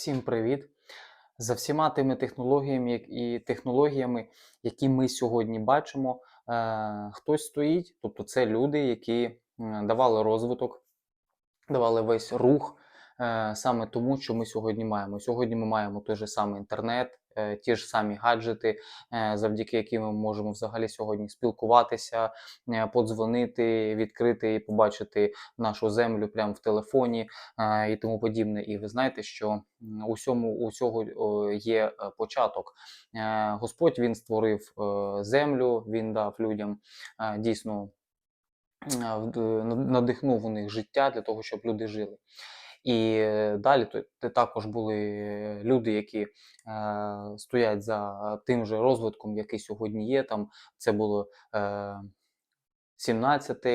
Всім привіт! За всіма тими технологіями і технологіями, які ми сьогодні бачимо, е, хтось стоїть, тобто це люди, які давали розвиток, давали весь рух е, саме тому, що ми сьогодні маємо. Сьогодні ми маємо той же самий інтернет, ті ж самі гаджети, е, завдяки яким ми можемо взагалі сьогодні спілкуватися, е, подзвонити, відкрити і побачити нашу землю прямо в телефоні е, і тому подібне. І ви знаєте, що усьому усього є е, початок. Е, Господь він створив е, землю, він дав людям е, дійсно е, надихнув у них життя для того, щоб люди жили. І е, далі то, також були е, люди, які е, стоять за тим же розвитком, який сьогодні є. Там це було 17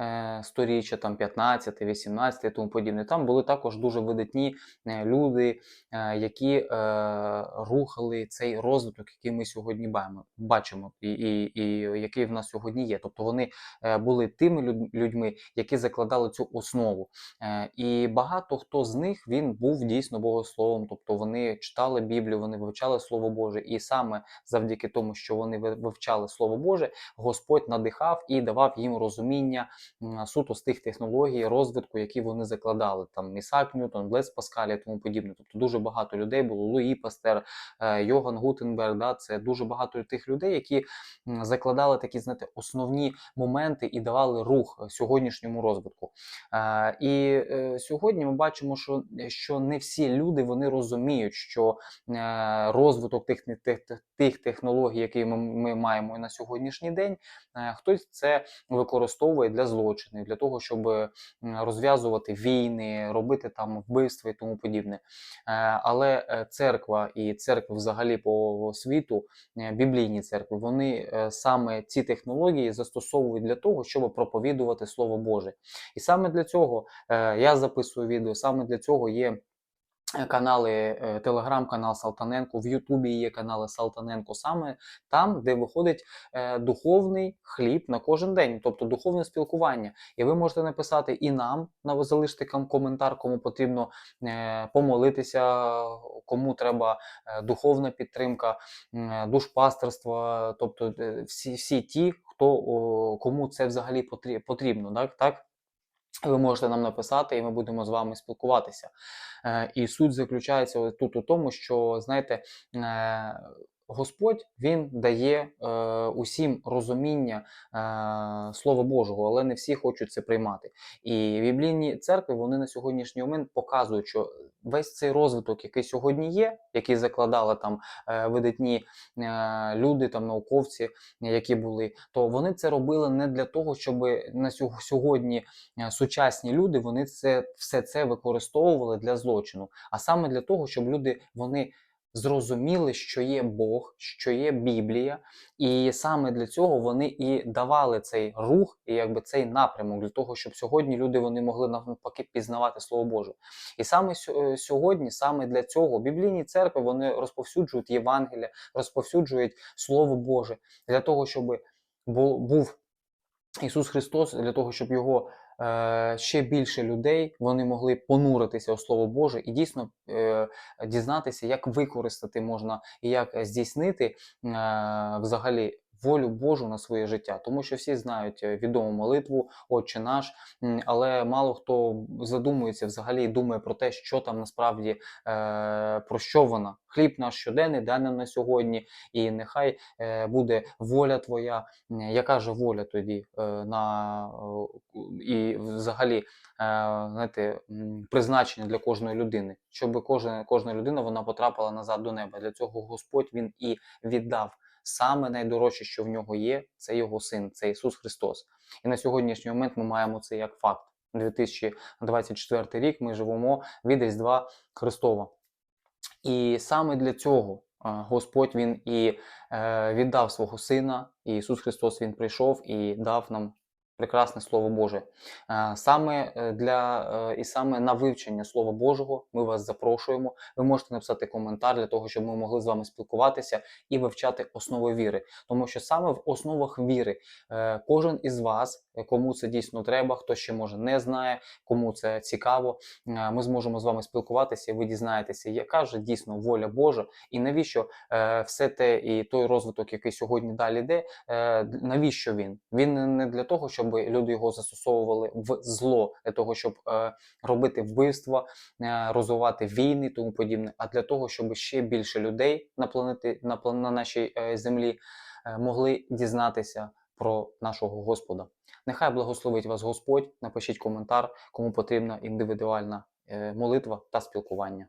е, сторіччя, там 15, 18 і тому подібне. Там були також дуже видатні е, люди, е, які рухали цей розвиток, який ми сьогодні бачимо, і, і, і який в нас сьогодні є. Тобто вони були тими людьми, які закладали цю основу. І багато хто з них він був дійсно богословом, тобто вони читали Біблію, вони вивчали Слово Боже, і саме завдяки тому, що вони вивчали Слово Боже, Господь надихав і давав їм розуміння суто з тих технологій розвитку, які вони закладали. Там Ісаак Ньютон, Блес Паскаль і тому подібне. Тобто дуже багато людей було. Луї Пастер, е, Йоган Гутенберг. Да, це дуже багато тих людей, які закладали такі, знаєте, основні моменти і давали рух сьогоднішньому розвитку. Е, І е, сьогодні ми бачимо, що, що не всі люди вони розуміють, що розвиток тих, тих, тих, технологій, які ми, ми маємо на сьогоднішній день, хтось це використовує для злочинів, для того, щоб розв'язувати війни, робити там вбивства і тому подібне. Е, Але е, церква і церкви взагалі по світу, е, біблійні церкви, вони е, саме ці технології застосовують для того, щоб проповідувати Слово Боже. І саме для цього е, я записую відео, саме для цього є. Канали, телеграм-канал Салтаненко, в Ютубі є канали Салтаненко, саме там, де виходить е, духовний хліб на кожен день, тобто духовне спілкування. І ви можете написати і нам, на залишити коментар, кому потрібно е, помолитися, кому треба е, духовна підтримка, душпастерства, тобто всі, всі ті, хто кому це взагалі потрібно, так? так? Ви можете нам написати, і ми будемо з вами спілкуватися. Е, І суть заключається тут у тому, що знаєте, е, Господь він дає е, усім розуміння е, Слова Божого, але не всі хочуть це приймати. І біблійні церкви вони на сьогоднішній момент показують, що весь цей розвиток, який сьогодні є, який закладали там е, видатні е, люди, там науковці, які були, то вони це робили не для того, щоб на сьогодні е, сучасні люди вони це все це використовували для злочину, а саме для того, щоб люди вони зрозуміли, що є Бог, що є Біблія, і саме для цього вони і давали цей рух і якби цей напрямок для того, щоб сьогодні люди вони могли навпаки пізнавати Слово Боже. І саме е, сьогодні, саме для цього біблійні церкви вони розповсюджують Євангелія, розповсюджують Слово Боже для того, щоб був Ісус Христос для того, щоб його ще більше людей вони могли понуритися у Слово Боже і дійсно е, дізнатися, як використати можна і як здійснити е, взагалі волю Божу на своє життя. Тому що всі знають е, відому молитву, Отче наш, але мало хто задумується взагалі думає про те, що там насправді е, про що вона. Хліб наш щоденний, дай на сьогодні, і нехай е, буде воля твоя. Яка ж воля тоді на і взагалі знаєте, призначення для кожної людини, щоб кожна, кожна людина вона потрапила назад до неба. Для цього Господь він і віддав саме найдорожче, що в нього є, це його син, це Ісус Христос. І на сьогоднішній момент ми маємо це як факт. 2024 рік ми живемо від Різдва Христова. І саме для цього Господь Він і е, віддав свого Сина, і Ісус Христос Він прийшов і дав нам прекрасне Слово Боже. Е, Саме е, для е, і саме на вивчення Слова Божого ми вас запрошуємо. Ви можете написати коментар для того, щоб ми могли з вами спілкуватися і вивчати основи віри. Тому що саме в основах віри кожен із вас, кому це дійсно треба, хто ще може не знає, кому це цікаво, ми зможемо з вами спілкуватися, і ви дізнаєтеся, яка ж дійсно воля Божа, і навіщо все те і той розвиток, який сьогодні далі йде, навіщо він? Він не для того, щоб люди його застосовували в зло, для того, щоб е, робити вбивства, е, розвивати війни тому подібне, а для того, щоб ще більше людей на планеті на, на нашій е, землі е, могли дізнатися про нашого Господа. Нехай благословить вас Господь. Напишіть коментар, кому потрібна індивідуальна е, молитва та спілкування.